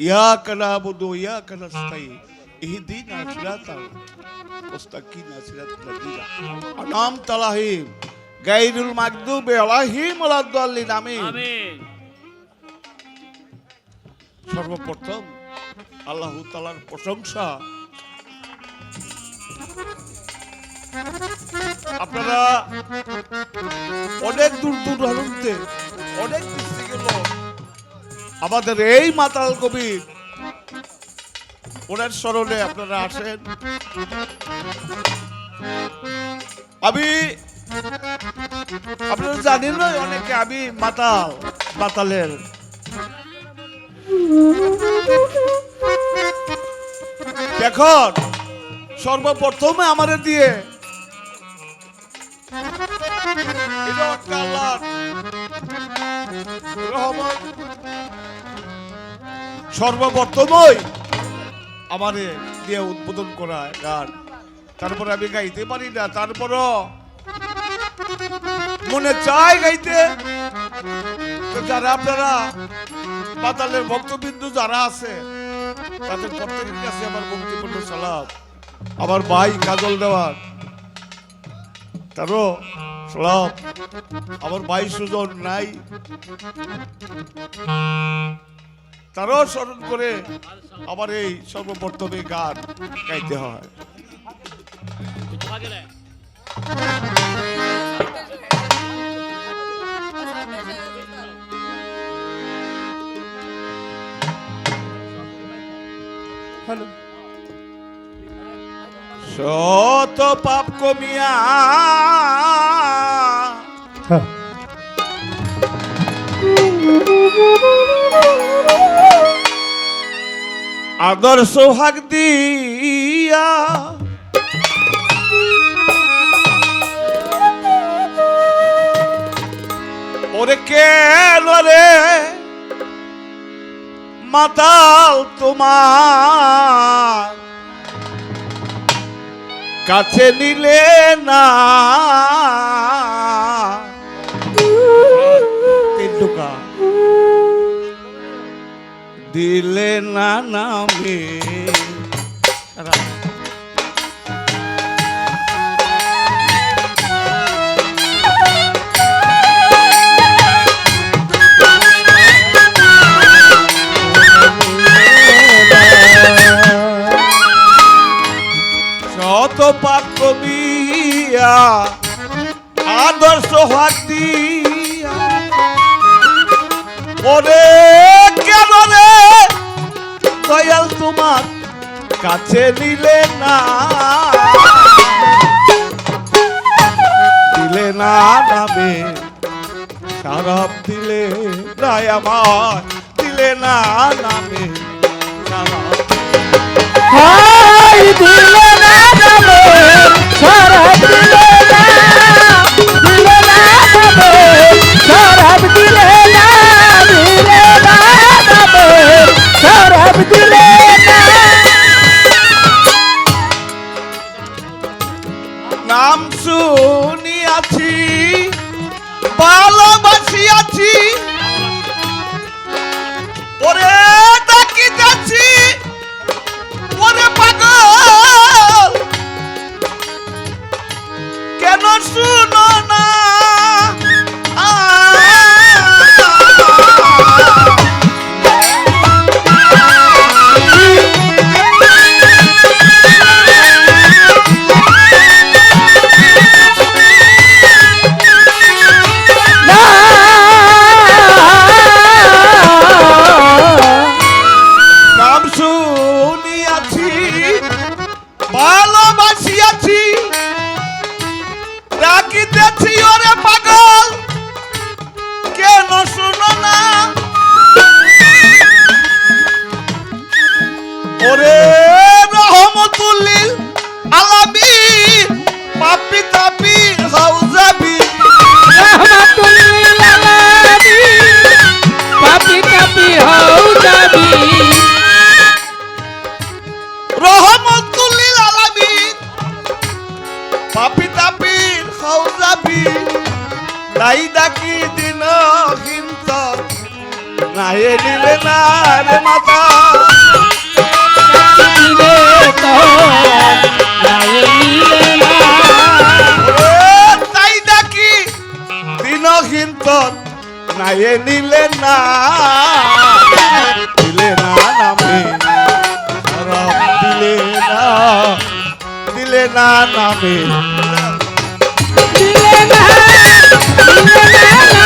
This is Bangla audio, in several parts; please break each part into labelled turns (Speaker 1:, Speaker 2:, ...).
Speaker 1: ইয়া কানা বুদু ইয়া কানা স্থায়ী ইহদিন আসিরাতা মুস্তাকিন আসিরাত লাদিনা আনাম তালাহিম গাইরুল মাগদুবি আলাইহিম ওয়ালাদ-দাল্লিন
Speaker 2: আমিন আমিন
Speaker 1: সর্বপ্রথম আল্লাহ তালার প্রশংসা আপনারা অনেক দূর দূর হলুতে অনেক কিছু আমাদের এই মাতাল কবি। ওনার স্মরণে আপনারা আসেন। আমি, আপনারা জানেন না অনেকে আমি মাতাল, মাতালের। দেখুন, সর্বপ্রথমে আমারে দিয়ে। এটা রহমত। আমারে দিয়ে উদ্বোধন করা গান। তারপরে আমি গাইতে পারি না, তারপরও মনে চাই গাইতে। তো যারা আপনারা পাতালের ভক্তবিন্দু যারা আছে, তাদের প্রত্যেকের কাছে আমার বক্তিপূর্ণ সালাম। আমার ভাই কাজল দেওয়ার তারও সালাম। আমার ভাই সুজন নাই। তারও স্মরণ করে আবার এই সর্বপ্রথমে গান গাইতে হয়। হ্যালো। শত পাপ কমিয়া আদর্শ ভাগ দিয়া। ওরে কেন রে? মাতাল তোমার। কাছে নিলে না। দিলে না নামে। শত পাপ কবিয়া আদর্শ হাত ওরে কেন দয়াল তোমার কাছে নিলে না। দিলে না নামে খারাপ দিলে রায় আমার। দিলে না নামে
Speaker 3: হাই, দিলে না যাবে শরাব নাম শুনিয়াছি ভালোবাসিয়াছি। রহমতুল্লিল আলামি পাপি তাপি হাউজাবি রহমতুল্লিল আলামি পাপি তাপি হাউজাবি
Speaker 1: রহমতুল্লিল আলামি পাপি তাপি হাউজাবি তাই ডাকি দিন হিন্ত নাই দিলে না রে মাতা চিন্তন নাইয়ে নিলে না, দিলে না নামে রাম
Speaker 3: দিলে না দিলে না নামে। দিলে না দিলে
Speaker 1: না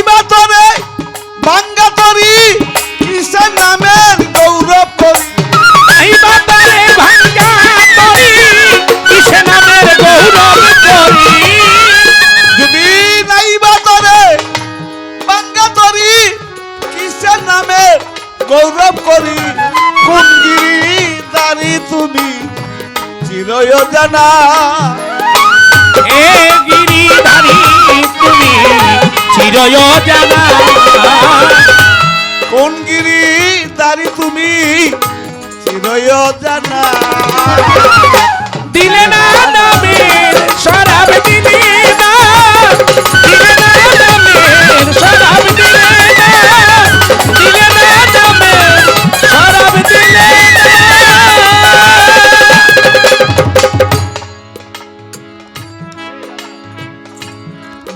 Speaker 1: নাইবা তরে বাঙ্গা তরি কিসের নামের গৌরব করি?
Speaker 3: এই বাতারে ভাঙ্গা করি কিসে নামের গৌরব করি?
Speaker 1: যদি নাইবা তরে বাঙ্গা তরি কিসের নামের গৌরব করি? কোন তুমি চিরয় জানা?
Speaker 3: এ গিরিধারী তুমি চিরয় জানা
Speaker 1: কোন গিরি দাঁড়ি তুমি? চিরয়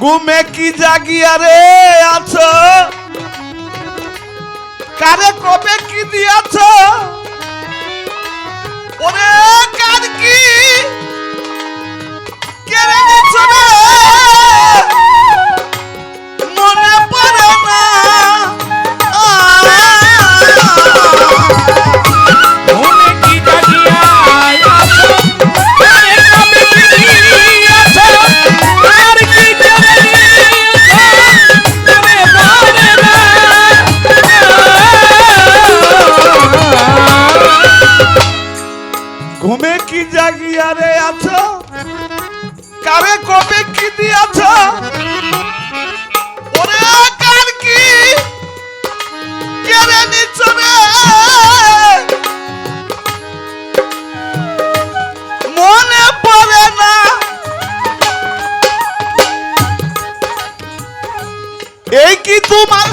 Speaker 1: ঘুমে কি জাগিয়া রে আছো? কারে কবে কি দিয়াছ? ওরে কার কি? কেড়ে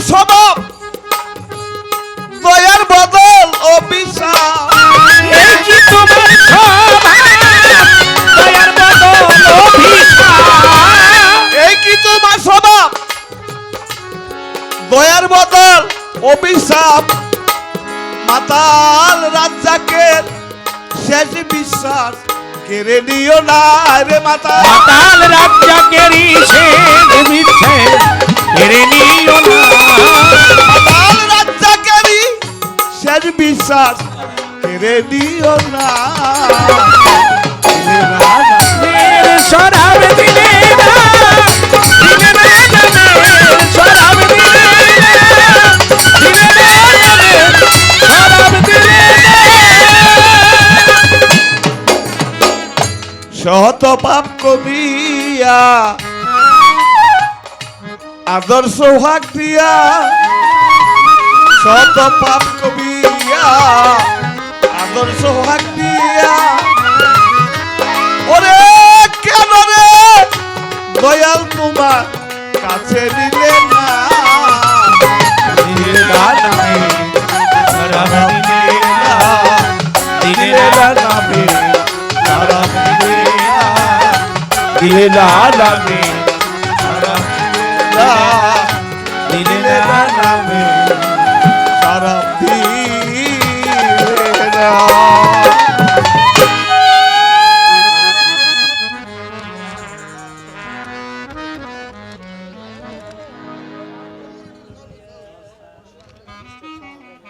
Speaker 1: স্বভাব দয়ার বদল অভিশাপ।
Speaker 3: এই কি তোমার স্বভাব দয়ার বদল অভিশাপ।
Speaker 1: এই কি তোমার স্বভাব দয়ার বদল অভিশাপ। মাতাল রাজ্জাকের শেষ বিশ্বাস কেড়ে নিও না রে মাতা
Speaker 3: মাতাল রাজ্জাকেরই শেষ মিথ্যে কেড়ে নিও না।
Speaker 1: মাতাল রাজ্জাকেরই শেষ বিশ্বাস কেড়ে নিও না। দিলে না।
Speaker 3: দিলে
Speaker 1: শত পাপ কমিয়া আদর্শ হাক দিয়া শত পাপ কমিয়া আদর্শ হাক দিয়া। ওরে কেন রে? দয়াল তোমার কাছে না। দিলে দিলে না। দিলে না। দিলে না নামে